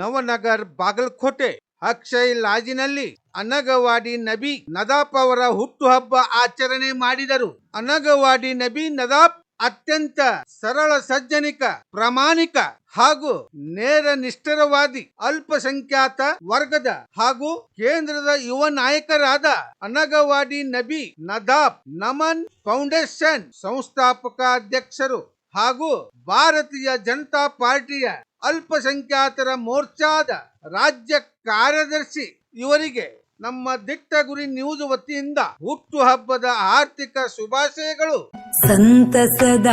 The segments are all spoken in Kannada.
ನವನಗರ್ ಬಾಗಲಕೋಟೆ ಅಕ್ಷಯ್ ಲಾಜಿನಲ್ಲಿ ಅನಗವಾಡಿ ನಬಿ ನದಾಪ್ ಅವರ ಹುಟ್ಟುಹಬ್ಬ ಆಚರಣೆ ಮಾಡಿದರು. ಅನಗವಾಡಿ ನಬಿ ನದಾಪ್ ಅತ್ಯಂತ ಸರಳ, ಸಜ್ಜನಿಕ, ಪ್ರಾಮಾಣಿಕ ಹಾಗೂ ನೇರ ನಿಷ್ಠರವಾದಿ, ಅಲ್ಪಸಂಖ್ಯಾತ ವರ್ಗದ ಹಾಗೂ ಕೇಂದ್ರದ ಯುವ ನಾಯಕರಾದ ಅನಗವಾಡಿ ನಬಿ ನದಾಬ್ ನಮನ್ ಫೌಂಡೇಶನ್ ಸಂಸ್ಥಾಪಕ ಅಧ್ಯಕ್ಷರು ಹಾಗೂ ಭಾರತೀಯ ಜನತಾ ಪಾರ್ಟಿಯ ಅಲ್ಪಸಂಖ್ಯಾತರ ಮೋರ್ಚಾದ ರಾಜ್ಯ ಕಾರ್ಯದರ್ಶಿ ಇವರಿಗೆ ನಮ್ಮ ದಿಟ್ಟ ಗುರಿ ನ್ಯೂಸ್ ವತಿಯಿಂದ ಹುಟ್ಟುಹಬ್ಬದ ಆರ್ಥಿಕ ಶುಭಾಶಯಗಳು. ಸಂತಸದ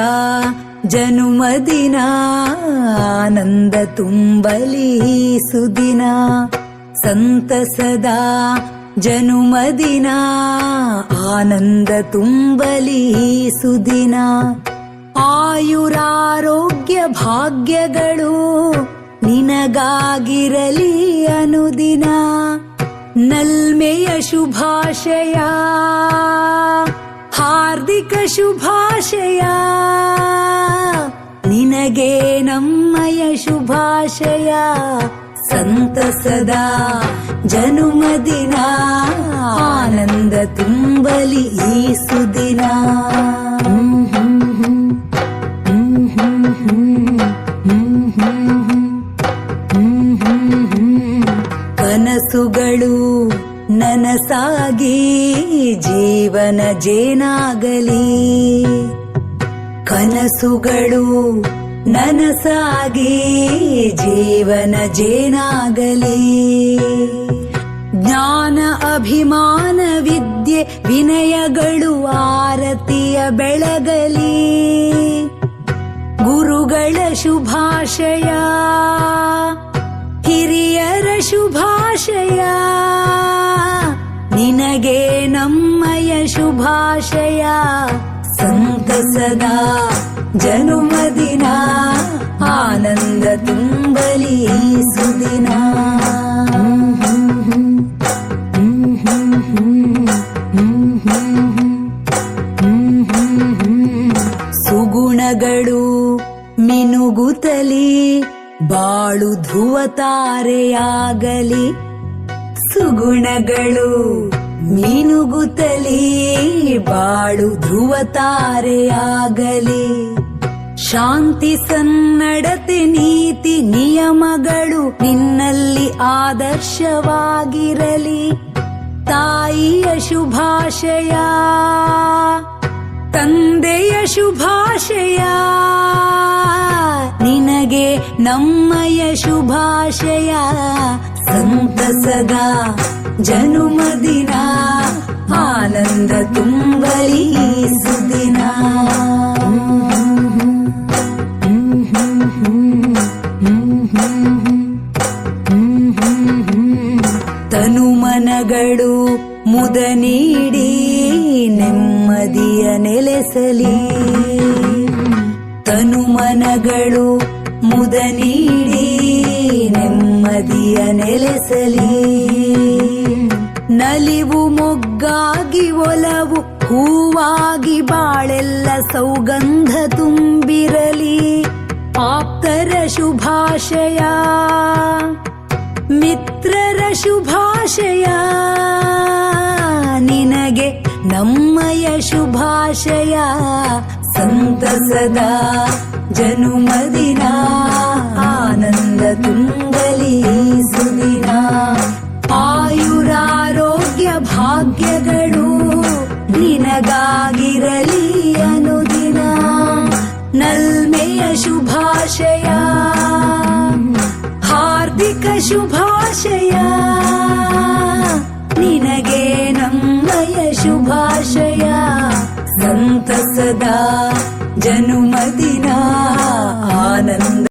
ಜನುಮದಿನ, ಆನಂದ ತುಂಬಲಿ ಸುದಿನ. ಸಂತಸದ ಜನುಮದಿನ, ಆನಂದ ತುಂಬಲಿ ಸುದಿನ. ಆಯುರಾರೋಗ್ಯ ಭಾಗ್ಯಗಳು ನಿನಗಾಗಿರಲಿ ಅನುದಿನ. ನಲ್ಮೆಯ ಶುಭಾಶಯ, ಹಾರ್ದಿಕ ಶುಭಾಶಯ, ನಿನಗೆ ನಮ್ಮಯ ಶುಭಾಶಯ. ಸಂತಸದ ಜನುಮದಿನ, ಆನಂದ ತುಂಬಲಿ ಈ ಸುದಿನ. ನನಸಾಗಿ ಜೀವನ ಜೇನಾಗಲಿ. ಕನಸುಗಳು ನನಸಾಗಿ ಜೀವನ ಜೇನಾಗಲಿ. ಜ್ಞಾನ, ಅಭಿಮಾನ, ವಿದ್ಯೆ, ವಿನಯಗಳು ಆರತಿಯ ಬೆಳಗಲಿ. ಗುರುಗಳ ಶುಭಾಶಯ, ಹಿರಿಯರ ಶುಭಾಶಯ ನಿನಗೆ ನಮ್ಮಯ ಶುಭಾಶಯ ಸಂತಸದ ಜನುಮದಿನ ಆನಂದ ತುಂಬಲಿ ಸುದಿನ. ಸುಗುಣಗಳು ಮಿನುಗುತಲಿ ಬಾಳು ಧ್ರುವ ತಾರೆಯಾಗಲಿ ಸುಗುಣಗಳು. ಮೀನುಗುತ್ತಲಿ ಬಾಳು ಧ್ರುವ ತಾರೆಯಾಗಲಿ ಶಾಂತಿ ಸನ್ನಡತೆ ನೀತಿ ನಿಯಮಗಳು ನಿನ್ನಲ್ಲಿ ಆದರ್ಶವಾಗಿರಲಿ. ತಾಯಿಯ ಶುಭಾಶಯ, ತಂದೆಯ ಶುಭಾಶಯ ನಮ್ಮಯ ಶುಭಾಶಯ ಸಂತಸದ ಜನುಮದಿನ ಆನಂದ ತುಂಬಲಿ ಸುದಿನ. ತನುಮನಗಳು ಮುದ ನೀಡಿ ನೆಮ್ಮದಿಯ ನೆಲೆಸಲಿ ತನುಮನಗಳು ಮುದ ನೀಡಿ, ನೆಮ್ಮದಿಯ ನೆಲೆಸಲಿ. ನಲಿವು ಮೊಗ್ಗಾಗಿ ಒಲವು, ಹೂವಾಗಿ ಬಾಳೆಲ್ಲ ಸೌಗಂಧ ತುಂಬಿರಲಿ. ಆಪ್ತರ ಶುಭಾಶಯ, ಮಿತ್ರರ ಶುಭಾಶಯ. ನಿನಗೆ ನಮ್ಮಯ ಶುಭಾಶಯ. ಸಂತಸದ ಜನುಮದಿನ. ಆನಂದ ತುಂಬಲಿ ಸುದಿನ. ಆಯುರಾರೋಗ್ಯ ಭಾಗ್ಯಗಳು ನಿನಗಾಗಿರಲಿ ಅನುದಿನ. ನಲ್ಮೆಯ ಶುಭಾಶಯ. ಹಾರ್ದಿಕ ಶುಭಾಶಯ. ನಿನಗೆ शुभाशया सन्तसदा जनुमदिना आनन्द